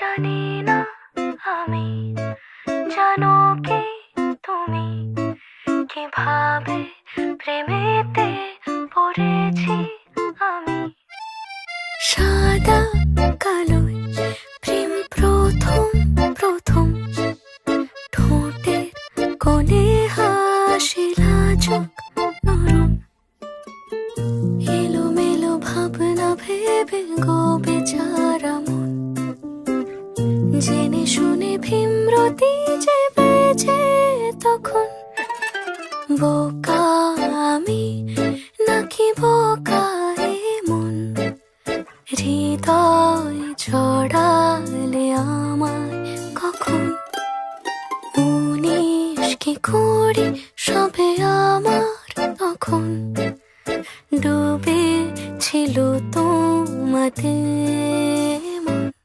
জানি না আমি, জানো কি তুমি? কীভাবে প্রেমেতে পড়েছি আমি? সাদা কালোয় প্রেম প্রথম প্রথম। ঠোঁটের কোণে হাসি লাজক নরম। এলোমেলো ভাবনা ভেবে গো বেচারা মন জেনে শুনে ভীমরতি যে বেজে তখন বোকা আমি, নাকি বোকা মন হৃদয় জড়ালে আমায় কখন? উনিশ কি কুড়ি সবে আমার তখন? ডুবে ছিল তোমাতে।